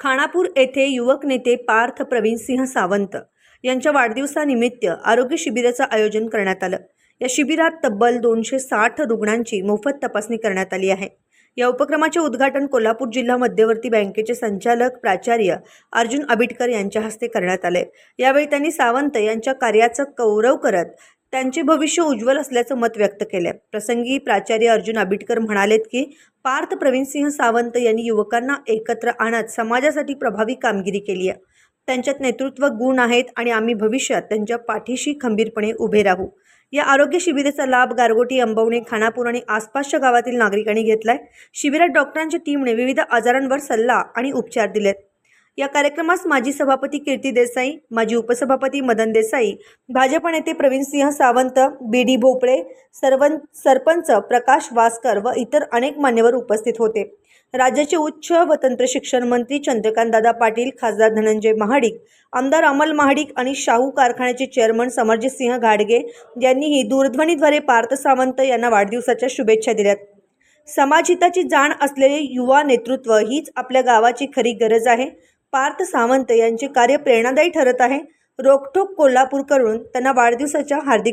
खानापूर येथे युवक नेते पार्थ प्रवीणसिंह सावंत यांच्या वाढदिवसानिमित्त आरोग्य शिबिराचं आयोजन करण्यात आलं. या शिबिरात तब्बल दोनशे साठ रुग्णांची मोफत तपासणी करण्यात आली आहे. या उपक्रमाचे उद्घाटन कोल्हापूर जिल्हा मध्यवर्ती बँकेचे संचालक प्राचार्य अर्जुन आबिटकर यांच्या हस्ते करण्यात आले यावेळी त्यांनी सावंत यांच्या कार्याचं कौरव करत त्यांचे भविष्य उज्ज्वल असल्याचं मत व्यक्त केले प्रसंगी प्राचार्य अर्जुन आबिटकर म्हणालेत की पार्थ प्रवीणसिंह सावंत यांनी युवकांना एकत्र आणत समाजासाठी प्रभावी कामगिरी केली आहे. त्यांच्यात नेतृत्व गुण आहेत आणि आम्ही भविष्यात त्यांच्या पाठीशी खंबीरपणे उभे राहू. या आरोग्य शिबिराचा लाभ गारगोटी अंबवणे खानापूर आणि आसपासच्या गावातील नागरिकांनी घेतलाय. शिबिरात डॉक्टरांच्या टीमने विविध आजारांवर सल्ला आणि उपचार दिलेत. या कार्यक्रमास माजी सभापती कीर्ती देसाई माजी उपसभापती मदन देसाई भाजप नेते प्रवीणसिंह सावंत बी डी भोपळे सर्व सरपंच प्रकाश वासकर व इतर अनेक मान्यवर उपस्थित होते. राज्याचे उच्च व तंत्र शिक्षण मंत्री चंद्रकांतदादा पाटील खासदार धनंजय महाडिक आमदार अमल महाडिक आणि शाहू कारखान्याचे चेअरमन समरजितसिंह घाडगे यांनीही दूरध्वनीद्वारे पार्थ सावंत यांना वाढदिवसाच्या शुभेच्छा दिल्यात. समाजहिताची जाण असलेले युवा नेतृत्व हीच आपल्या गावाची खरी गरज आहे. पार्थ सावंत यांचे कार्य प्रेरणादायी ठरत आहे. रोखोक कोल्हापूरकडून त्यांना वाढदिवसाच्या हार्दिक